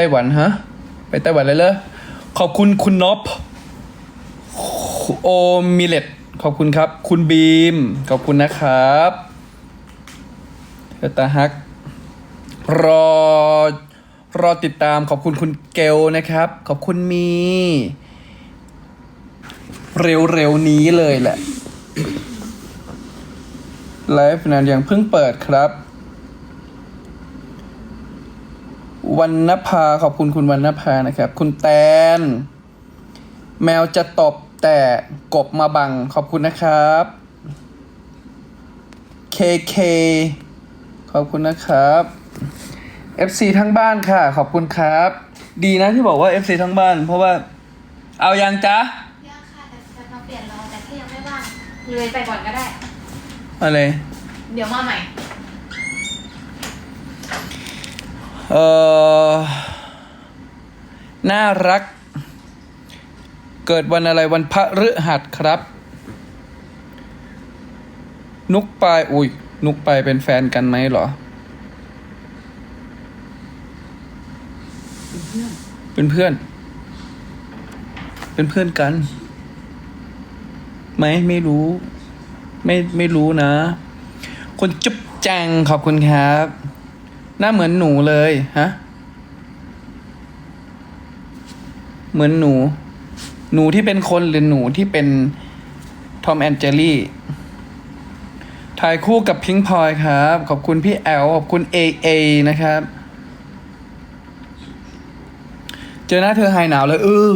ไต้หวันฮะ ไปไต้หวันเลยเลยขอบคุณคุณนบโอมิเลตขอบคุณครับ คุณบีม ขอบคุณนะครับเตาฮัก รอ รอติดตามขอบคุณคุณเกลนะครับ ขอบคุณมี เร็วๆนี้เลยแหละ ไลฟ์นานยังเพิ่งเปิดครับ วันนภาขอบคุณคุณวันนภานะครับ คุณแตน แมวจะตบแต่กบมาบังขอบคุณนะครับ KK ขอบคุณนะครับ FC ทั้งบ้านค่ะ ขอบคุณครับ ดีนะที่บอกว่า FC ทั้งบ้าน เพราะว่า เอายังจ๊ะยากค่ะแต่จะมาเปลี่ยนรอแต่ที่ยังไม่ว่างเลยไปก่อนก็ได้อะไรเดี๋ยวมาใหม่ เออน่ารัก เกิดวันอะไรวันพระฤหัสครับ นุกปายอุ้ยนุกปายเป็นแฟนกันไหมเหรอ เป็นเพื่อน เป็นเพื่อนกันไหมไม่รู้ ไม่ไม่รู้นะ คนจุ๊บแจงขอบคุณครับ หน้าเหมือนหนูเลยฮะ เหมือนหนู หนูที่เป็นคนหรือหนูที่เป็นทอมแอนเจลี่ถ่ายคู่กับพิงพลอยครับ ขอบคุณพี่แอล ขอบคุณเอเอนะครับ เจอหน้าเธอหายหนาวเลยเออ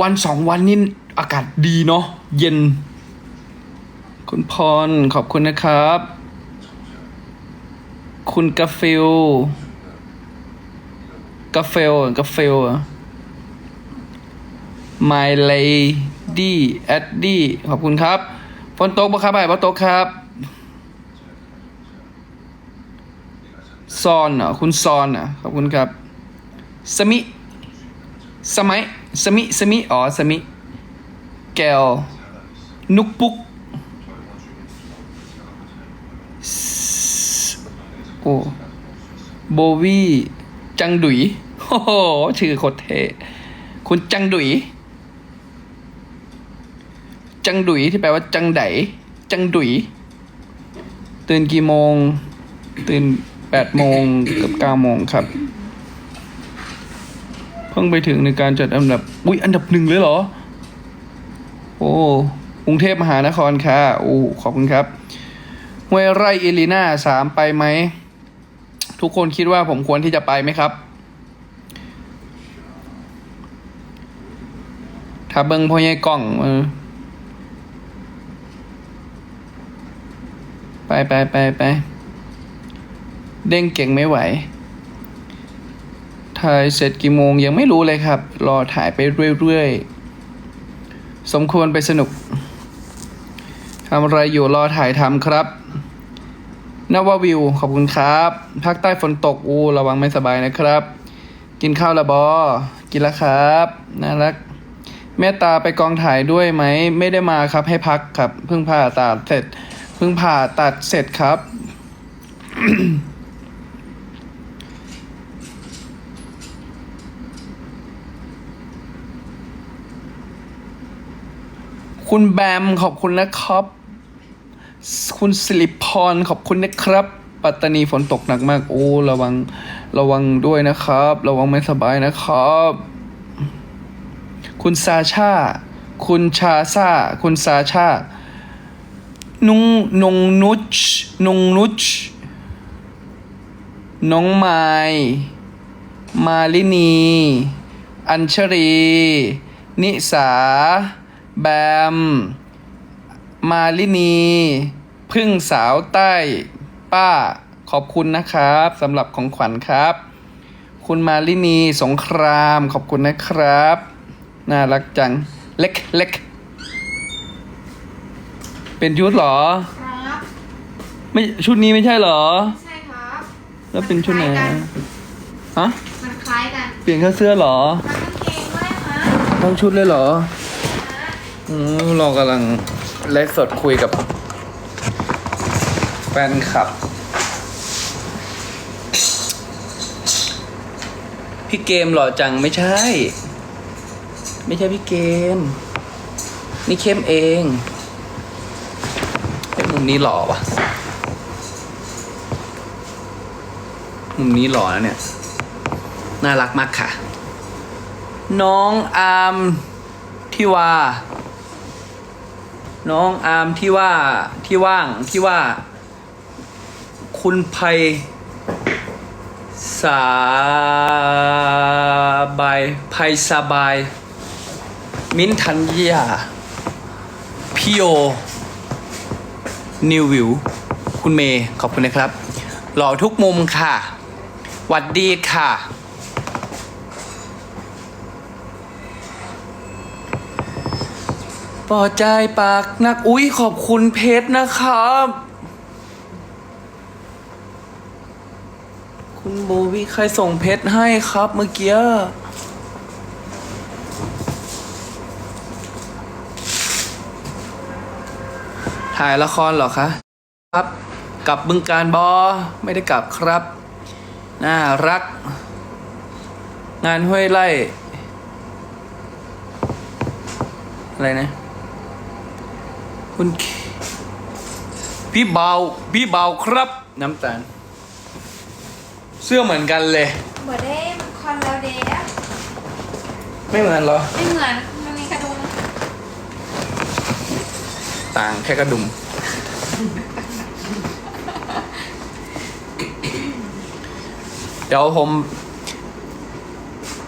วันสองวันนี้อากาศดีเนาะเย็น คุณพร ขอบคุณนะครับ คุณกาฟิลกาเฟลกาเฟล My Lady a d d y ขอบคุณครับฝนตกปะครับบ่ายปะตกครับซอนเหรอคุณซอนอะขอบคุณครับ สมิ สมัย สมิ สมิ อ๋อ สมิ แกวนุกปุก โอ้โบวี่จังดุยโอ้โหชื่อโคตรเท่คุณจังดุย จังดุยที่แปลว่าจังไดจังดุย ตื่นกี่โมง ตื่นแปดโมงกับเก้าโมงครับ เพิ่งไปถึงในการจัดอันดับ อุ้ยอันดับหนึ่งเลยเหรอ โอ้กรุงเทพมหานครค่ะโอ้ขอบคุณครับห้วยไร่อิลีน่าสามไปไหม ทุกคนคิดว่าผมควรที่จะไปไหมครับ ถ้าเบิงพ่อใหญ่กล้องเออไปไปไปไปเด้งเก่งไม่ไหว ถ่ายเสร็จกี่โมงยังไม่รู้เลยครับ รอถ่ายไปเรื่อยๆ สมควรไปสนุกทำอะไรอยู่รอถ่ายทำครับ นววิว ขอบคุณครับ ภาคใต้ฝนตก อู ระวังไม่สบายนะครับ กินข้าวและบอกินแล้วครับ น่ารักแม่ตาไปกองถ่ายด้วยไหม ไม่ได้มาครับ ให้พักครับ เพิ่งผ่าตัดเสร็จ เพิ่งผ่าตัดเสร็จครับ คุณแบมขอบคุณนะครับ คุณสิริพรขอบคุณนะครับ ปัตตานีฝนตกหนักมาก โอ้ระวังระวังด้วยนะครับ ระวังไม่สบายนะครับ คุณซาชา คุณชาซาคุณซาชา นุงนงนุชนงนุชน้องไม้มาลินี อัญชรี นิสา แบม มาลินี พึ่งสาวใต้ป้าขอบคุณนะครับสำหรับของขวัญครับ คุณมาลินีสงครามขอบคุณนะครับ น่ารักจัง เล็กเล็กเป็นชุดเหรอ ครับ ไม่ชุดนี้ไม่ใช่เหรอ ใช่ครับแล้วเป็นชุดไหนมัคล้ายอะกัฮะมันคล้ายกันเปลี่ยนแค่เสื้อเหรอ มันกางเกงด้วยฮะทั้งชุดเลยเหรอ อืมเรากำลังไลฟ์สดคุยกับ แฟนคลับ พี่เกมหล่อจังไม่ใช่ ไม่ใช่พี่เกม นี่เข้มเองมุมนี้หล่อวะมุมนี้หล่อนะเนี่ย น่ารักมากค่ะ น้องอาร์มที่ว่า น้องอาร์มที่ว่าที่ว่างที่ว่า คุณภัยสาบายภัยสบาย มิ้นท์ธัญญาพี่โยนิววิว คุณเมย์ขอบคุณนะครับ หล่อทุกมุมค่ะ หวัดดีค่ะ ปอใจปากนัก อุ้ยขอบคุณเพชรนะครับ คุณโบวิใครส่งเพชรให้ครับเมื่อกี้ถ่ายละครเหรอคะ ครับ กลับบึงการบอ ไม่ได้กลับครับ น่ารัก งานห้วยไร่อะไรนะ คุณ พี่เบา พี่เบาครับ น้ำตาล เสื้อเหมือนกันเลยเบอร์เด้มันคอนแล้วเด้ไม่เหมือนเหรอ ไม่เหมือน มันมีกระดุมต่างแค่กระดุม เดี๋ยวผม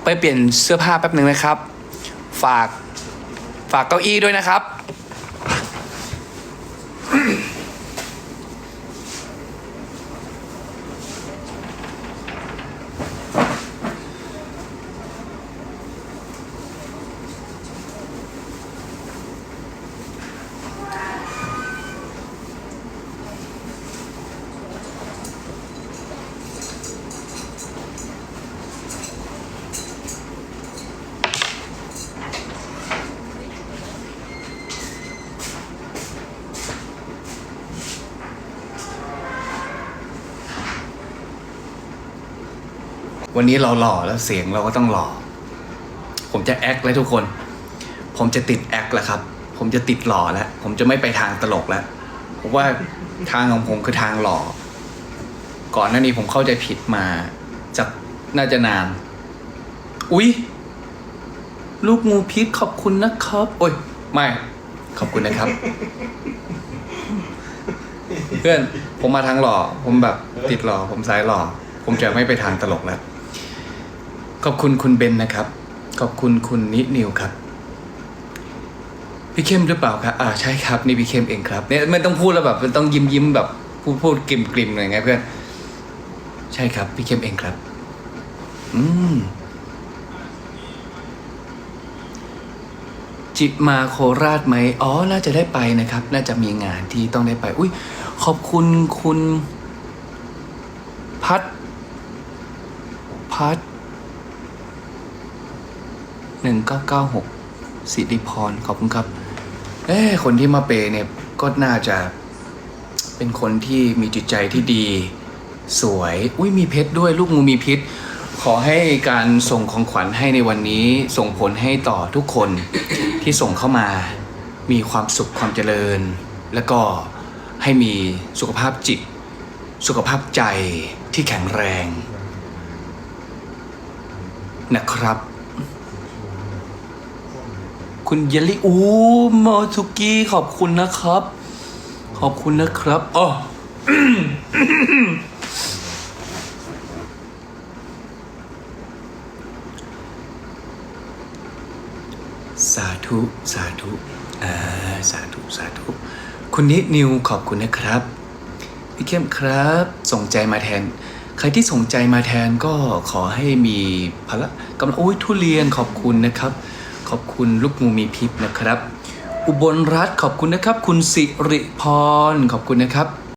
ไปเปลี่ยนเสื้อผ้าแป๊บหนึ่งนะครับ ฝาก ฝากเก้าอี้ด้วยนะครับ วันนี้เราหล่อแล้วเสียงเราก็ต้องหล่อ ผมจะแอคเลยทุกคน ผมจะติดแอคแล้วครับ ผมจะติดหล่อแล้ว ผมจะไม่ไปทางตลกแล้วผมว่าทางของผมคือทางหล่อ ก่อนหน้านี้ผมเข้าใจผิดมาจากน่าจะนาน อุ๊ย ลูกงูพิษขอบคุณนะครับ โอ้ย ไม่ ขอบคุณนะครับ เพื่อน ผมมาทางหล่อ ผมแบบติดหล่อ ผมสายหล่อ ผมจะไม่ไปทางตลกแล้ว ขอบคุณคุณเบนนะครับ ขอบคุณคุณนินิวครับ พี่เข้มหรือเปล่าครับอ่าใช่ครับ นี่พี่เข้มเองครับเนี่ยไม่ต้องพูดแล้วแบบมันต้องยิ้มยิ้มแบบพูดพูดกลิ่มกลิ่มอะไรเงี้ยเพื่อนใช่ครับ พี่เข้มเองครับ อืมจิตมาโคราชไหมอ๋อ น่าจะได้ไปนะครับ น่าจะมีงานที่ต้องได้ไป อุ้ยขอบคุณคุณ พัด พัด หนึ่งเก้าเก้าหกสิริพรขอบคุณครับ เอ้คนที่มาเปย์เนี่ยก็น่าจะเป็นคนที่มีจิตใจที่ดี สวย อุ้ยมีเพชรด้วยลูกงูมีพิษ ขอให้การส่งของขวัญให้ในวันนี้ ส่งผลให้ต่อทุกคนที่ส่งเข้ามา มีความสุขความเจริญ แล้วก็ให้มีสุขภาพจิต สุขภาพใจที่แข็งแรง นะครับ คุณเยลลี่อูมทุกี้ขอบคุณนะครับ ขอบคุณนะครับอ๋อสาธุ สาธุอ่าสาธุ สาธุ คุณนิดนิวขอบคุณนะครับ พี่เข้มครับ ส่งใจมาแทน ใครที่ส่งใจมาแทนก็ขอให้มีพละกำลังโอ้ยทุเรียนขอบคุณนะครับ ขอบคุณลูกงูมีพิษนะครับ อุบลรัฐขอบคุณนะครับ คุณสิริพร ขอบคุณนะครับ